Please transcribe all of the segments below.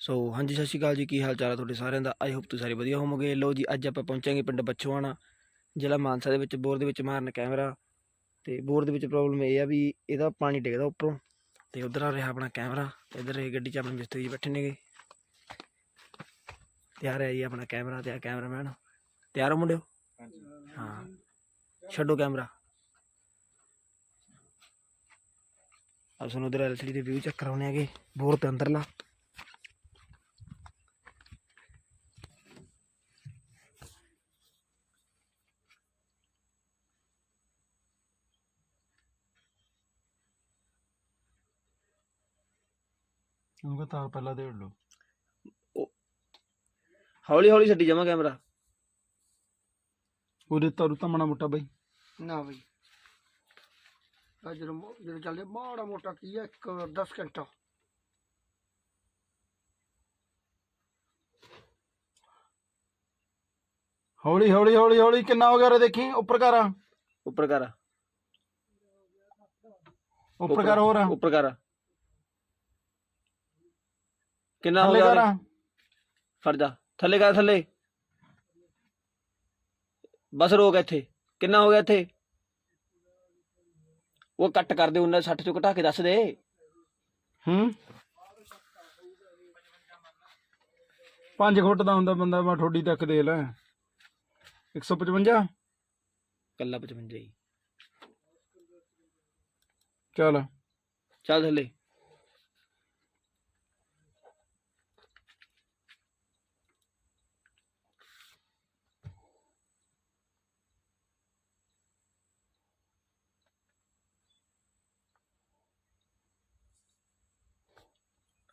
ਸੋ ਹਾਂਜੀ ਸਤਿ ਸ਼੍ਰੀ ਅਕਾਲ ਜੀ। ਕੀ ਹਾਲ ਚਾਲ ਹੈ ਤੁਹਾਡੇ ਸਾਰਿਆਂ ਦਾ? ਆਈ ਹੋਪ ਤੁਸੀਂ ਸਾਰੇ ਵਧੀਆ ਹੋਵੋਗੇ। ਲੋ ਜੀ ਅੱਜ ਆਪਾਂ ਪਹੁੰਚਾਂਗੇ ਪਿੰਡ ਬੱਚੋਆਣਾ ਜ਼ਿਲ੍ਹਾ ਮਾਨਸਾ ਦੇ ਵਿੱਚ ਬੋਰ ਦੇ ਵਿੱਚ ਮਾਰਨ ਕੈਮਰਾ। ਤੇ ਬੋਰ ਦੇ ਵਿੱਚ ਪ੍ਰੋਬਲਮ ਇਹ ਆ ਵੀ ਇਹਦਾ ਪਾਣੀ ਡਿੱਗਦਾ ਉੱਪਰੋਂ। ਤੇ ਉਧਰ ਆ ਰਿਹਾ ਆਪਣਾ ਕੈਮਰਾ। ਇਧਰ ਇਹ ਗੱਡੀ 'ਚ ਆਪਣੇ ਮਿਸਤਰੀ ਜੀ ਬੈਠੇ ਨੇਗੇ। ਤਿਆਰ ਹੈ ਜੀ ਆਪਣਾ ਕੈਮਰਾ ਤੇ ਆ ਕੈਮਰਾਮੈਨ। ਤਿਆਰ ਹੋ ਮੁੰਡਿਓ? ਹਾਂ। ਛੱਡੋ ਕੈਮਰਾ। ਅਬ ਸਾਨੂੰ ਉਧਰ ਐਲਸੀਡੀ ਦੇ ਵਿਊ ਚੈੱਕ ਕਰਾਉਣੇ ਹੈਗੇ। ਬੋਰ ਤੇ ਅੰਦਰਲਾ। ਪਹਿਲਾਂ ਦੇ ਲਓ। ਹੌਲੀ ਹੌਲੀ ਛੱਡੀ ਜਾਵਾਂ ਕੈਮਰਾ। ਉਹਦੇ ਤਾਰੂ ਤਾਂ ਮਾੜਾ ਮੋਟਾ ਬਈ। ਨਾ ਬਈ। ਆ ਜਦੋਂ ਮੋ- ਜਦੋਂ ਚੱਲਦੇ ਮਾੜਾ ਮੋਟਾ ਕੀ ਹੈ ਇੱਕ 10 ਘੰਟਾ। ਹੌਲੀ ਹੌਲੀ ਹੌਲੀ ਹੌਲੀ ਕਿੰਨਾ ਹੋ ਗਿਆ ਰੇ ਦੇਖੀ ਉੱਪਰ ਕਰ ਉੱਪਰ ਕਰ ਉੱਪਰ ਕਰ ਹੋਰ ਉੱਪਰ ਕਰ ਕਿੰਨਾ ਹੋ ਥੱਲੇ ਗਿਆ ਕਰ। ਉਰੇ? ਜਾ। ਥੱਲੇ ਕਰ ਥੱਲੇ। ਬਸ ਰੋਕ ਇੱਥੇ। ਕਿੰਨਾ ਹੋ ਗਿਆ ਇੱਥੇ? ਉਹ ਕੱਟ ਕਰ ਦੇ ਉਹਨਾਂ 60 ਚੋਂ ਘਟਾ ਕੇ ਦੱਸ ਦੇ। ਹੂੰ? 5 ਫੁੱਟ ਦਾ ਹੁੰਦਾ ਬੰਦਾ ਮੈਂ ਠੋਡੀ ਤੱਕ ਦੇ ਲੈ। 155 ਕੱਲਾ 55 ਹੀ। ਚੱਲ। ਚੱਲ ਥੱਲੇ।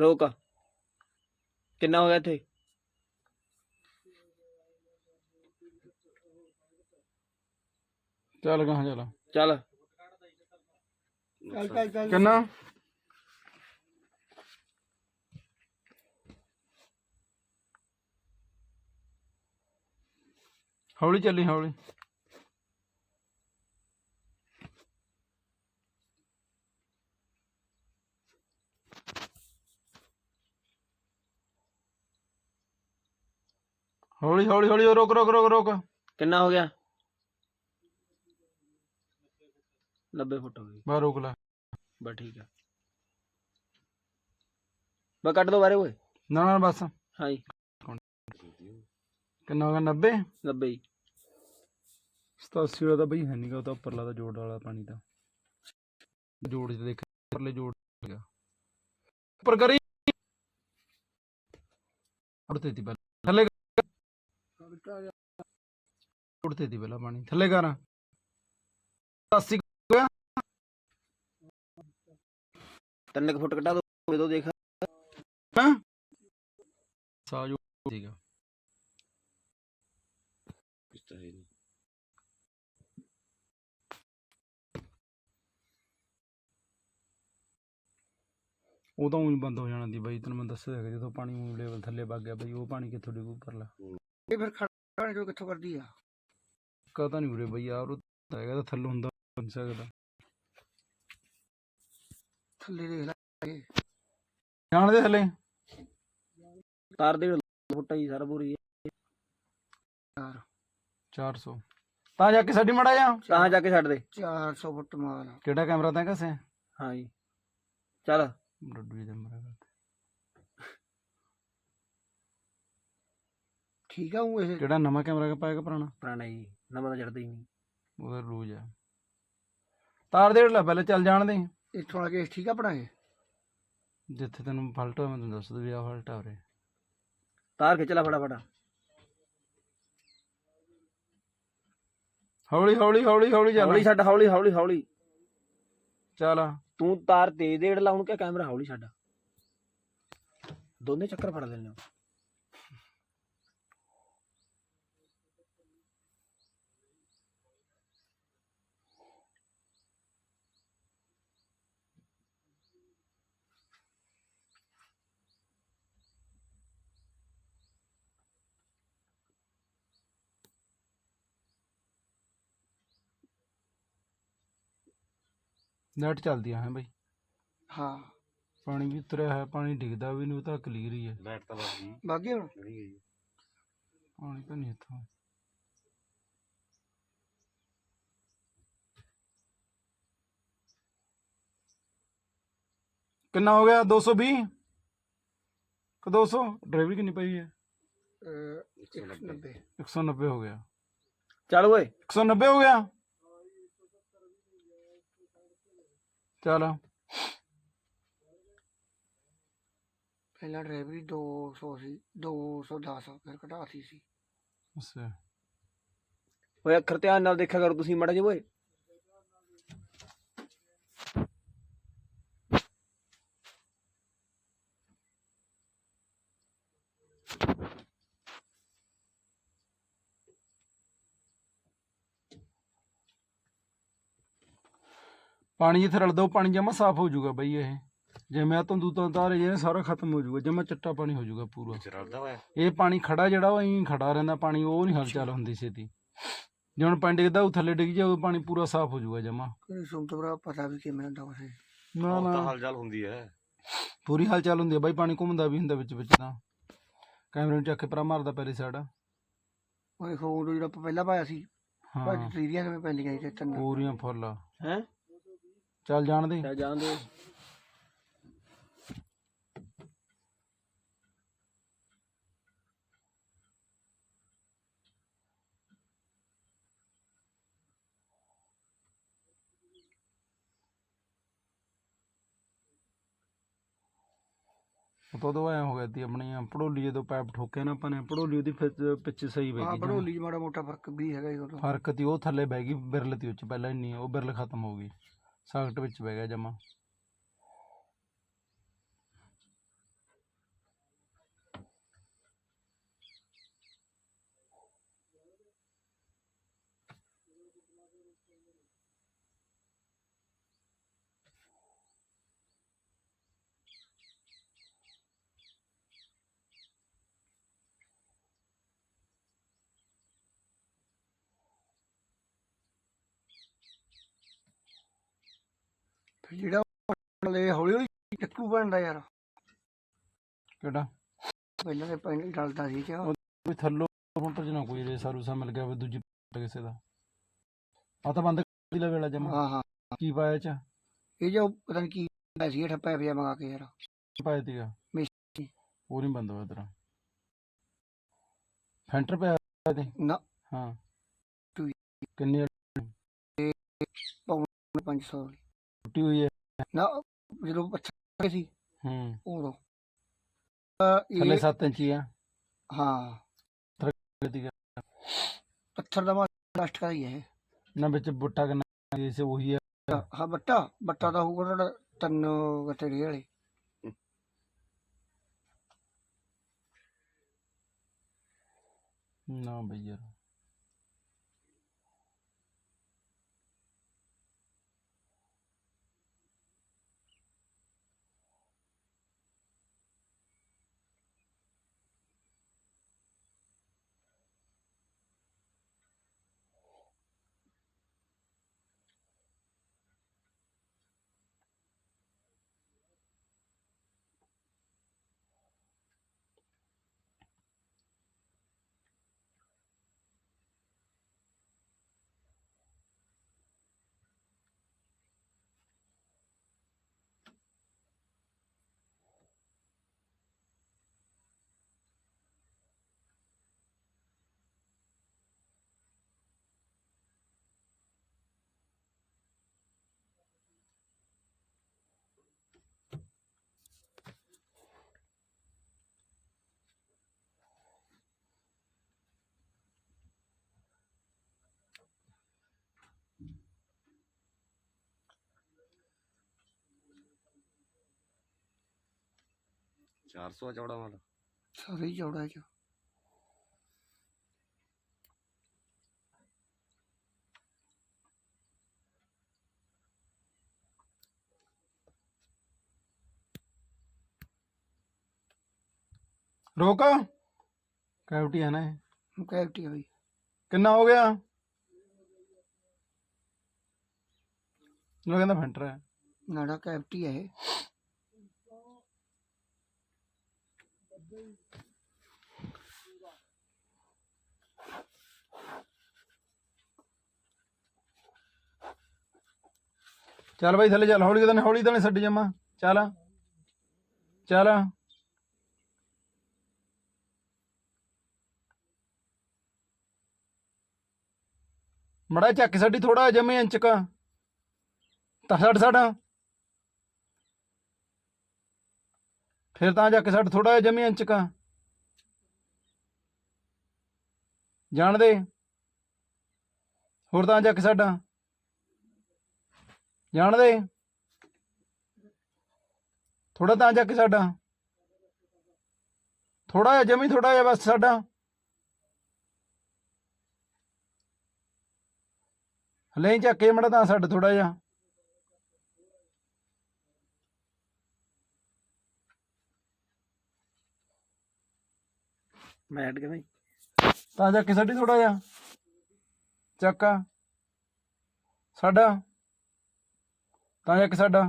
ਰੋਕ। ਕਿੰਨਾ ਹੋ ਗਿਆ ਇੱਥੇ? ਚੱਲ ਕਹਾਂ ਚੱਲ। ਚੱਲ। ਚੱਲ ਚੱਲ ਚੱਲ। ਕਿੰਨਾ? ਹੌਲੀ ਚੱਲੀ ਹੌਲੀ। ਹੌਲੀ ਹੌਲੀ ਹੌਲੀ ਰੁਕ ਰੁਕ ਰੁਕ ਰੁਕ। ਕਿੰਨਾ ਹੋ ਗਿਆ? 90 ਫੁੱਟ ਹੋ ਗਈ। ਬਾ ਰੁਕ ਲੈ। ਬਸ ਠੀਕ ਆ। ਬਸ ਕੱਟ ਦੋ ਬਾਰੇ ਓਏ। ਨਾ ਨਾ ਬਸ। ਹਾਂ ਜੀ ਕਿੰਨਾ ਹੋ ਗਿਆ? 90 90 ਹੀ 87 ਵਾਲਾ ਤਾਂ ਬਈ ਹੈ ਨਹੀਂਗਾ ਉਹ ਤਾਂ ਉੱਪਰਲਾ ਦਾ ਜੋੜ ਵਾਲਾ ਪਾਣੀ ਦਾ। ਜੋੜ ਚ ਦੇਖ ਉੱਪਰਲੇ ਜੋੜ ਹੈਗਾ ਉੱਪਰ ਕਰੀ। ਉੜਤੇ ਤੀ ਪਹਿਲਾਂ। ਥੱਲੇ ਉੜਤੇ ਤੀ ਪਹਿਲਾਂ ਪਾਣੀ ਥੱਲੇ ਕਰ। 80 ਤਿੰਨ ਕੁ ਫੁੱਟ ਕੱਢਾ ਦੋ ਦੋ ਦੇਖ। ਹਾਂ? ਸਾ ਜੋ ਸੀਗਾ ਉਹ ਤਾਂ ਹੀ ਬੰਦ ਹੋ ਜਾਣਾ ਦੀ ਬਾਈ ਤੈਨੂੰ ਮੈਂ ਦੱਸਿਆ ਹੈਗਾ ਜਦੋਂ ਪਾਣੀ ਲੈਵਲ ਥੱਲੇ ਵਗ ਗਿਆ ਬਈ ਉਹ ਪਾਣੀ ਕਿੱਥੋਂ ਡਿੱਗੂ ਉੱਪਰਲਾ। ਇਹ ਫਿਰ ਖੜਾ ਜੋ ਕਿੱਥੋਂ ਕਰਦੀ ਆ? ਕਹਤਾ ਨਹੀਂ ਉਰੇ ਬਈ ਯਾਰ ਉਹ ਤਾਂ ਹੈਗਾ ਤਾਂ ਥੱਲੋਂ ਹੁੰਦਾ ਬਣ ਸਕਦਾ। ਥੱਲੇ ਦੇਖ ਲੈ। ਜਾਣ ਦੇ ਥੱਲੇ। ਤਾਰ ਦੇ ਫੁੱਟਾ ਹੀ ਸਾਰਾ ਪੂਰੀ। ਯਾਰ 400 ਤਾਂ ਜਾ ਕੇ ਸਾਡੀ ਮੜਾ ਜਾ ਤਾਂ ਜਾ ਕੇ ਛੱਡ ਦੇ। 400 ਫੁੱਟ ਮਾਰ ਕਿਹੜਾ ਕੈਮਰਾ ਤਾਂ ਕਸੇ ਹਾਂ ਜੀ। ਚੱਲ। ਡੱਡੂ ਦੇ ਮਰਾ। ਠੀਕ ਆ ਉਹ ਇਹ? ਕਿਹੜਾ ਨਵਾਂ ਕੈਮਰਾ ਪਾਏਗਾ ਪੁਰਾਣਾ? ਪੁਰਾਣਾ ਜੀ ਨਵਾਂ ਤਾਂ ਚੜਦਾ ਹੀ ਨਹੀਂ। ਉਹਦਾ ਰੂਜ ਆ। ਤਾਰ ਦੇੜ ਲੈ ਪਹਿਲੇ ਚੱਲ ਜਾਣ ਦੇ। ਇੱਥੋਂ ਆ ਕੇ ਠੀਕ ਆ ਪੜਾਏ ਜਿੱਥੇ ਤੈਨੂੰ ਫਲਟ ਹੋਇਆ ਮੈਂ ਤੈਨੂੰ ਦੱਸ ਦੂ ਵੀ ਆ ਫਲਟ ਆ ਤਾਰ ਖਿੱਚ ਲੈ ਫਟਾਫਟ। ਹੌਲੀ ਹੌਲੀ ਹੌਲੀ ਹੌਲੀ ਚੱਲ। ਹੌਲੀ ਛੱਡ ਹੌਲੀ ਹੌਲੀ ਹੌਲੀ। ਚੱਲ। ਤੂੰ ਤਾਰ ਤੇਜ਼ ਦੇੜ ਲਾਉਣ ਕਿ ਕੈਮਰਾ ਹੌਲੀ ਛੱਡ। ਦੋਨੇ ਚੱਕਰ ਫੜ ਲੈਣੇ ਨੈਟ ਚੱਲਦੀ ਆ ਹੈ ਬਈ। ਹਾਂ। ਪਾਣੀ ਵੀ ਉਤਰਿਆ ਹੈ ਪਾਣੀ ਡਿੱਗਦਾ ਵੀ ਨਹੀਂ ਉਹ ਤਾਂ ਕਲੀਅਰ ਹੀ ਹੈ। ਲਾਈਟ ਤਾਂ ਲੱਗ ਗਈ ਬਾਗੀ ਹੁਣ? ਚੜੀ ਗਈ ਪਾਣੀ ਤਾਂ ਨਹੀਂ ਇੱਥੋਂ। ਕਿੰਨਾ ਹੋ ਗਿਆ? 220 ਕਿ 200 ਡਰਾਈਵਰ ਕਿੰਨੀ ਪਈ ਹੈ? ਅਹ, 190 190 ਹੋ ਗਿਆ। ਚੱਲ ਓਏ। 190 ਹੋ ਗਿਆ? ਚਲ। ਪਹਿਲਾਂ ਡਰਾਈਵਰੀ 200 ਸੀ 210 ਫਿਰ ਘਟਾਤੀ ਸੀ। ਅੱਛਾ। ਓਏ ਅੱਖਰ ਧਿਆਨ ਨਾਲ ਦੇਖਿਆ ਕਰੋ ਤੁਸੀਂ ਮਾੜਾ ਜਿਹਾ ਓਏ। ਪਾਣੀ ਜਿੱਥੇ ਰਲ ਦੋ ਪਾਣੀ ਜਮਾ ਸਾਫ਼ ਹੋ ਜਾਊਗਾ ਬਈ ਇਹ। ਜਿਵੇਂ ਆ ਤੰਦੂ ਤੋਂ ਤਾਰੇ ਜਿਹੜੇ ਸਾਰਾ ਖਤਮ ਹੋ ਜਾਊਗਾ ਜਮਾ ਚਿੱਟਾ ਪਾਣੀ ਹੋ ਜਾਊਗਾ ਪੂਰਾ। ਵਿੱਚ ਰਲਦਾ ਹੋਇਆ। ਇਹ ਪਾਣੀ ਖੜਾ ਜਿਹੜਾ ਉਹ ਐਂ ਖੜਾ ਰਹਿੰਦਾ ਪਾਣੀ ਉਹ ਨਹੀਂ ਹਲਚਲ ਹੁੰਦੀ ਛੇਤੀ। ਜੇ ਹੁਣ ਪਿੰਡ ਡਿੱਗਦਾ ਉਹ ਥੱਲੇ ਡਿੱਗ ਜਾਊ ਪਾਣੀ ਪੂਰਾ ਸਾਫ਼ ਹੋ ਜਾਊਗਾ ਜਮਾ। ਕੋਈ ਸੁਣਤ ਬਰਾ ਪਤਾ ਵੀ ਕਿਵੇਂ ਹੁੰਦਾ ਉਸੇ ਨਾ ਉਹ ਤਾਂ ਨਾ। ਹਲਚਲ ਹੁੰਦੀ ਹੈ। ਪੂਰੀ ਹਲਚਲ ਹੁੰਦੀ ਹੈ ਬਾਈ ਪਾਣੀ ਘੁੰਮਦਾ ਵੀ ਹੁੰਦਾ ਵਿੱਚ ਵਿੱਚ ਤਾਂ। ਕੈਮਰੇ ਨੂੰ ਚੱਕ ਕੇ ਪਰਾ ਮਾਰਦਾ ਪੈਰੀ ਸਾਈਡ ਉਹ ਖੋਡ ਜਿਹੜਾ ਆਪਾਂ ਪਹਿਲਾਂ ਪਾਇਆ ਸੀ ਹਾਂ। ਭੱਜ ਤੀਰੀਆਂ ਕਿਵੇਂ ਪੈਂਦੀਆਂ ਸੀ ਤਿੰਨ ਪੂਰੀਆਂ ਫੁੱਲ। ਹੈ? ਚੱਲ ਜਾਣ ਦੇ। ਚੱਲ ਜਾਣ ਦੇ। ਉਤੋਂ ਤੋਂ ਐਂ ਹੋ ਗਿਆ ਤੀ ਆਪਣੀ ਭੜੋਲੀ ਜਦੋਂ ਪੈਪ ਠੋਕਿਆ ਨਾ ਆਪਾਂ ਨੇ ਭੜੋਲੀ ਉਹਦੀ ਫਿਰ ਪਿੱਛੇ ਸਹੀ ਬਹਿ ਹਾਂ ਜਮਾਂ। 'ਚ ਮਾੜਾ ਮੋਟਾ ਫ਼ਰਕ ਵੀ ਹੈਗਾ ਜੀ ਉਦੋਂ ਫ਼ਰਕ ਤੀ ਉਹ ਥੱਲੇ ਬਹਿ ਗਈ ਬਿਰਲ ਤੀ ਉੱਚ ਪਹਿਲਾਂ ਇੰਨੀ ਉਹ ਬਿਰਲ ਖਤਮ ਹੋ ਗਈ। ਸਾਕਟ ਵਿੱਚ ਬਹਿ ਗਿਆ ਜਮਾ। ਜਿਹੜਾ ਲੈ ਹੌਲੀ ਹੌਲੀ ਟੱਕੂ ਬਣਦਾ ਯਾਰ। ਕਿਹੜਾ? ਪਹਿਲਾਂ ਤੇ ਪਾਣੀ ਡਲਦਾ ਸੀ ਕਿ ਕੋਈ ਥੱਲੋਂ ਮੋਟਰ ਚ ਨਾ ਕੋਈ ਰੇਸਾ ਰੂਸਾ ਮਿਲ ਗਿਆ ਵੀ ਦੂਜੀ ਪੱਟ ਕਿਸੇ ਦਾ। ਆ ਤਾਂ ਬੰਦ ਕਰ ਦੀ ਵੇਲਾ ਜਮਾ। ਹਾਂ ਹਾਂ। ਕੀ ਪਾਇਆ ਚ? ਇਹ ਜੋ ਪਤਾ ਨਹੀਂ ਕੀ ਪਾਇਆ ਸੀ ਠੱਪਾ ਪਿਆ ਮੰਗਾ ਕੇ ਯਾਰ। ਪਾਇਆ ਤੀਗਾ? ਮਿਸ਼ਰੀ। ਉਹ ਨਹੀਂ ਬੰਦ ਹੋਇਆ ਤੇਰਾ। ਫੈਂਟਰ ਪਿਆ ਤੇ ਨਾ। ਹਾਂ। ਕਿੰਨੀ 500 ਟੁੱਟੀ ਹੋਈ ਹੈ। ਨਾ ਜਦੋਂ ਪੱਥਰ ਸੀ ਹੂੰ। ਉਦੋਂ। ਥੱਲੇ ਇਹ 7 ਇੰਚੀ ਆ। ਹਾਂ। ਪੱਥਰ ਦਾ ਮਾਸਟ ਕਾ ਹੀ ਹੈ ਨਾ ਵਿੱਚ ਬੁੱਟਾ ਕਿੰਨਾ ਇਸੇ ਉਹੀ ਹੈ ਹਾਂ ਬੱਟਾ ਬੱਟਾ ਦਾ ਹੋਊਗਾ ਤੁਹਾਡਾ ਤਿੰਨ ਗੱਟੇ ਵਾਲੇ। ਨਾ ਬਈ ਯਾਰ। ਚਾਰ 400 ਚੌੜਾ ਮਾਲ? ਸਾਰੇ ਹੀ ਚੌੜਾ ਚ। ਰੋਕ। ਕੈਵਟੀ ਹੈ ਨਾ। ਇਹ ਕੈਵਟੀ ਹੋਈ ਕਿੰਨਾ ਹੋ ਗਿਆ? ਉਹ ਕਹਿੰਦਾ ਫੈਂਟਰ ਹੈ। ਨਾੜਾ ਕੈਵਟੀ ਹੈ ਇਹ। ਚੱਲ ਬਾਈ ਥੱਲੇ ਚੱਲ, ਹੌਲੀ ਤਾਂ ਨੀ- ਹੌਲੀ ਤਾਂ ਛੱਡ ਜਮਾ ਚੱਲ। ਚੱਲ। ਮੜਾ ਚੱਕ ਸਾਡੀ ਥੋੜਾ ਜਮੇ ਇੰਚ ਕਾ। ਤਾਂ ਛੱਡ ਸਾਡਾ। ਫਿਰ ਤਾਂ ਜਾ ਕੇ ਛੱਡ ਥੋੜਾ ਜਿਹਾ ਜਮੀ ਕਾ ਜਾਣਦੇ? ਹੋਰ ਤਾਂ ਜਾ ਕੇ ਸਾਡਾ ਜਾਣਦੇ? ਥੋੜਾ ਤਾਂ ਜਾ ਕੇ ਸਾਡਾ ਥੋੜਾ ਜਿਹਾ ਜਮੀ ਥੋੜਾ ਜਿਹਾ ਬਸ ਸਾਡਾ ਹਲੇ ਚੱਕੇ ਕੇ ਮੜਾ ਤਾਂ ਸਾਡਾ ਥੋੜਾ ਜਿਹਾ। ਮੈਂ ਐਡ ਕਿਵੇਂ ਤਾਂ ਜਾ ਕੇ ਸਾਡੀ ਥੋੜਾ ਜਿਹਾ। ਚੱਕਾ ਸਾਡਾ ਤਾਂ ਜਾ ਕੇ ਸਾਡਾ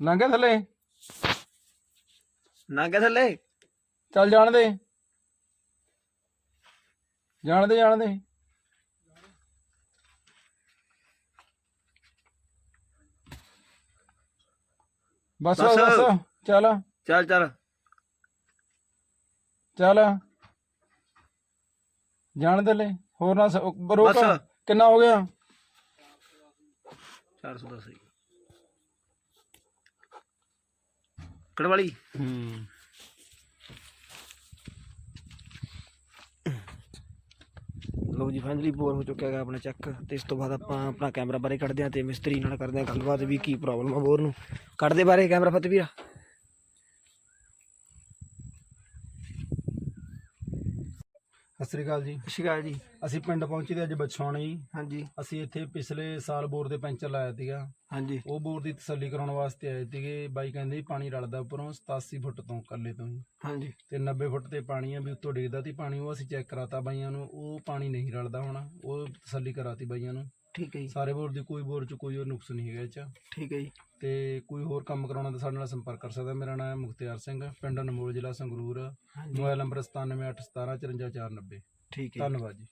ਲੰਘੇ ਥੱਲੇ? ਗਿਆ ਥੱਲੇ? ਚੱਲ ਜਾਣ ਦੇ। ਜਾਣ ਦੇ ਜਾਣ ਦੇ। ਬਸ ਬਸ। ਬਸ। ਚੱਲ। ਚੱਲ ਚੱਲ। ਚੱਲ। ਜਾਣ ਦੇ ਲੈ ਹੋਰ ਨਾ ਸ- ਉਹ ਰੋਕ। ਬਸ। ਕਿੰਨਾ ਹੋ ਗਿਆ? 410 ਕੜਵਾਲੀ। ਹੂੰ। ਲੋ ਜੀ ਫਾਈਨਲੀ ਬੋਰ ਹੋ ਚੁੱਕਿਆ ਹੈਗਾ ਆਪਣਾ ਚੱਕ। ਤੇ ਇਸ ਤੋਂ ਬਾਅਦ ਆਪਾਂ ਆਪਣਾ ਕੈਮਰਾ ਬਾਰੇ ਕੱਢਦੇ ਹਾਂ ਤੇ ਮਿਸਤਰੀ ਨਾਲ ਕਰਦੇ ਹਾਂ ਗੱਲਬਾਤ ਵੀ ਕੀ ਪ੍ਰੋਬਲਮ ਆ ਬੋਰ ਨੂੰ। ਕੱਢਦੇ ਬਾਰੇ ਕੈਮਰਾ ਫਤ ਵੀਰਾ। ਸਤਿ ਸ੍ਰੀ ਅਕਾਲ ਜੀ। ਸ਼ਿਕਾਇਤ ਜੀ। ਅਸੀਂ ਪਿੰਡ ਪਹੁੰਚੇ ਤੇ ਅੱਜ ਬਛਾਉਣੀ ਹਾਂਜੀ। ਅਸੀਂ ਇੱਥੇ ਪਿਛਲੇ ਸਾਲ ਬੋਰ ਦੇ ਪੈਂਚਰ ਲਾਇਆ ਸੀਗਾ। ਹਾਂਜੀ। ਉਹ ਬੋਰ ਦੀ ਤਸੱਲੀ ਕਰਾਉਣ ਵਾਸਤੇ ਆਏ ਸੀਗੇ। ਬਾਈ ਕਹਿੰਦੇ ਸੀ ਪਾਣੀ ਰਲਦਾ ਉੱਪਰੋਂ 87 ਫੁੱਟ ਤੋਂ ਕੱਲੇ ਤੋਂ ਹੀ। ਹਾਂਜੀ। ਤੇ 90 ਫੁੱਟ ਤੇ ਪਾਣੀ ਆ ਵੀ ਉੱਤੋਂ ਡਿੱਗਦਾ ਤੀ ਪਾਣੀ ਉਹ ਅਸੀਂ ਚੈੱਕ ਕਰਾਤਾ ਬਾਈਆਂ ਨੂੰ ਉਹ ਪਾਣੀ ਨਹੀਂ ਰਲਦਾ ਹੋਣਾ। ਉਹ ਤਸੱਲੀ ਕਰਾਤੀ ਬਾਈਆਂ ਨੂੰ। ਠੀਕ ਹੈ ਜੀ। ਸਾਰੇ ਬੋਰ ਦੀ ਕੋਈ ਬੋਰ ਚ ਕੋਈ ਉਹ ਨੁਕਸ ਨਹੀਂ ਹੈਗਾ ਇਹ ਚ। ਠੀਕ ਹੈ ਜੀ। ਤੇ ਕੋਈ ਹੋਰ ਕੰਮ ਕਰਾਉਣਾ ਤਾਂ ਸਾਡੇ ਨਾਲ ਸੰਪਰਕ ਕਰ ਸਕਦਾ। ਮੇਰਾ ਨਾਮ ਹੈ ਮੁਖਤਿਆਰ ਸਿੰਘ ਪਿੰਡ ਅਨਮੋਲ ਜ਼ਿਲ੍ਹਾ ਸੰਗਰੂਰ ਹਾਂਜੀ। ਮੋਬਾਈਲ ਨੰਬਰ 9781175490 ਠੀਕ ਹੈ ਜੀ। ਧੰਨਵਾਦ ਜੀ।